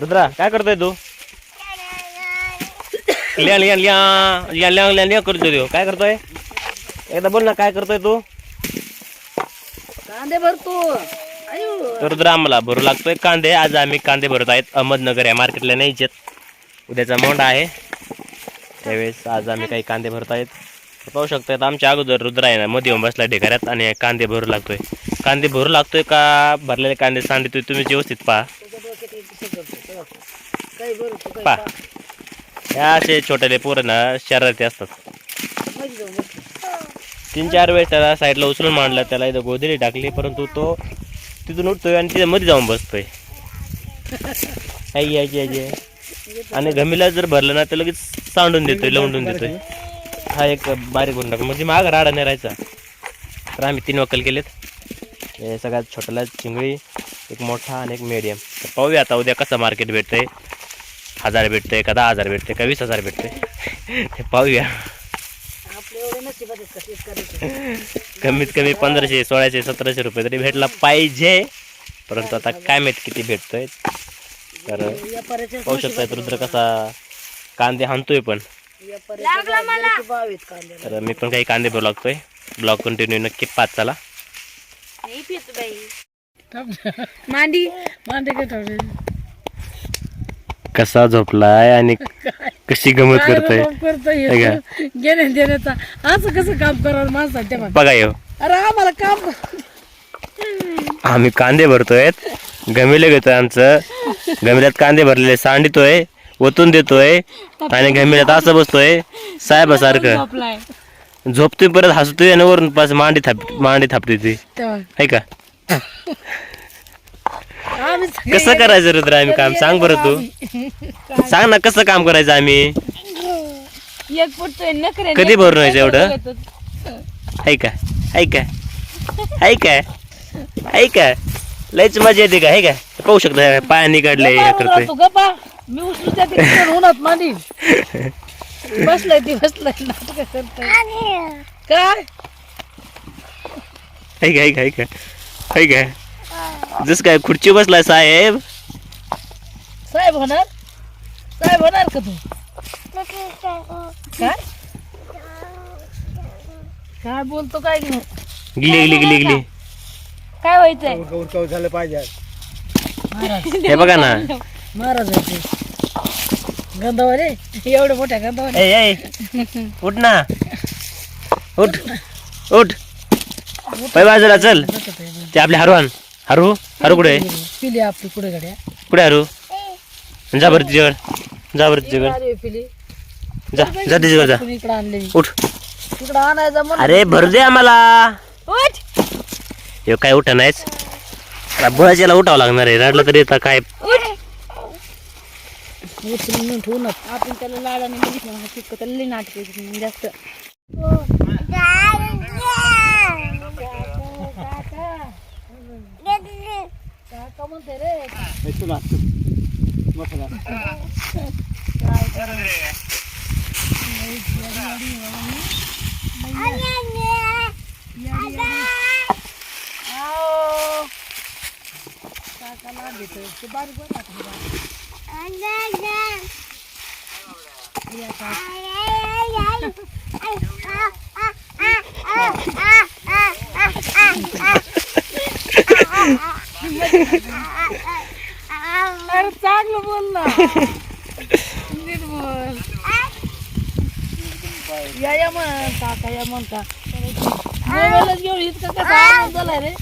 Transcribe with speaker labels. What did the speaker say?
Speaker 1: रुद्रा काय करतोय तू? लिया लिया लिया लिया लिया लिया लिया करतोय तू काय करतोय? एकदा बोल ना काय करतोय तू?
Speaker 2: कांदे भरतो.
Speaker 1: रुद्रा आम्हाला भरू लागतोय कांदे. आज आम्ही कांदे भरत आहेत. अहमदनगर या मार्केटला न्यायचेत उद्याचा मोंड आहे. त्यावेळेस आज आम्ही काही कांदे भरत आहेत. पाहू शकतात आमच्या अगोदर रुद्र आहे ना मध्ये येऊन बसला ढेकऱ्यात आणि कांदे भरू लागतोय. कांदे भरू लागतोय का? भरलेले कांदे सांडतोय तुम्ही व्यवस्थित पहा.
Speaker 2: पहा.
Speaker 1: पा या असे छोटेले पोरं ना शरारती असतात. तीन चार वेळेस त्याला साईडला उचलून मांडला त्याला इथं गोधडी टाकली परंतु तो तिथून उठतोय आणि तिथे मध्ये जाऊन बसतोय. आई यायची यायची आणि घमीला जर भरलं ना तर लगेच सांडून देतोय लवंडून देतोय. हा एक बारीक होऊन टाकतो म्हणजे माग राडा नाही राहायचा. तर आम्ही तीन वकल केलेत. हे सगळ्यात छोट्याला चिंगळी एक मोठा आणि एक मीडियम तर पाहूया आता उद्या कसं मार्केट भेटतंय. हजार भेटतंय का दहा हजार भेटतंय का वीस हजार भेटतंय. हे पाहूया. कमीत कमी पंधराशे सोळाशे सतराशे रुपये तरी भेटला पाहिजे. परंतु आता काय माहीत किती भेटतोय. तर पाहू शकताय रुद्र कसा कांदे हाणतोय पण. तर मी पण काही कांदे भरू लागतोय. ब्लॉग कंटिन्यू नक्की पाच चला.
Speaker 2: मांडी. मांडी
Speaker 1: कसा झोपलाय आणि कशी गमत करतोय? हे.
Speaker 2: घेण्या देण्याचा असं कसं काम करावं म्हण.
Speaker 1: बघा येऊ
Speaker 2: अरे आम्हाला काम
Speaker 1: आम्ही कांदे भरतोय. गमिले घेतोय आमचं. गमिल्यात कांदे भरलेले सांडितोय. ओतून देतोय आणि गमिल्यात असं बसतोय साहेबासारखं.
Speaker 2: आपलाय
Speaker 1: झोपतोय परत हसतोय आणि वरून पास मांडी थाप मांडी थापतोय ती. आहे का?
Speaker 2: आम्ही सगळे
Speaker 1: कसं करायचं रुद्र आम्ही काम? सांग बरं तू. सांग ना कसं काम करायचं आम्ही?
Speaker 2: एक फुटतोय नखरे
Speaker 1: कधी भरून व्हायचं एवढं? आहे का? आहे का? आहे का? आहे का? लयच मजा येते का? आहे का? पाहू शकता पायाने काढले हे करतोय.
Speaker 2: तू गप्पा. मी उचलू त्या तिकडे उन्हात मांडी बसलाय ती बसलाय. नाटक करतोय. काय?
Speaker 1: आहे का आहे का आहे का आहे का जस काय खुर्ची बसलाय साहेब?
Speaker 2: साहेब होणार? साहेब होणार का तू? काय? काय बोलतो काय
Speaker 1: गिली गिली गिली गिली.
Speaker 2: काय व्हायचंय?
Speaker 3: झालं पाहिजे
Speaker 2: महाराज.
Speaker 1: हे बघा ना.
Speaker 2: महाराज व्हायचे गंधावाले? एवढे मोठ्या गंधावाले.
Speaker 1: ए ए उठ ना. उठ उठ. पै बाजूला चल. ते आपले हरू आण हरू हरू कुठे? आहे?
Speaker 2: पिली आपली कुठे गाड्या.
Speaker 1: कुठे हरू? जा बरं तिच्याकडे. जा बरं तिच्याकडे.
Speaker 2: पिली.
Speaker 1: जा जा तिच्याकडे जा.
Speaker 2: कुणी इकडे आणली.
Speaker 1: उठ.
Speaker 2: तिकडे आणायचं म्हणून
Speaker 1: अरे भर दे आम्हाला.
Speaker 2: उठ.
Speaker 1: हे काय उठा नाहीच बुळाच्याला उठावं लागणार आहे. रडलं तरी आता काय?
Speaker 2: उचलून ठेवून आपण त्याला लाडाने बघितलं तितकं त्याला लई नाटक जास्त काका म्हणते रे
Speaker 3: तुला.
Speaker 2: काकाला देतोय. ते बारीक ना थोडं बारीक. या काका. अरे चांगलं बोल ना नीट बोल या या म्हण काका या म्हण का मोबाईलच घेऊन इतकं कसं आनंद झालाय रे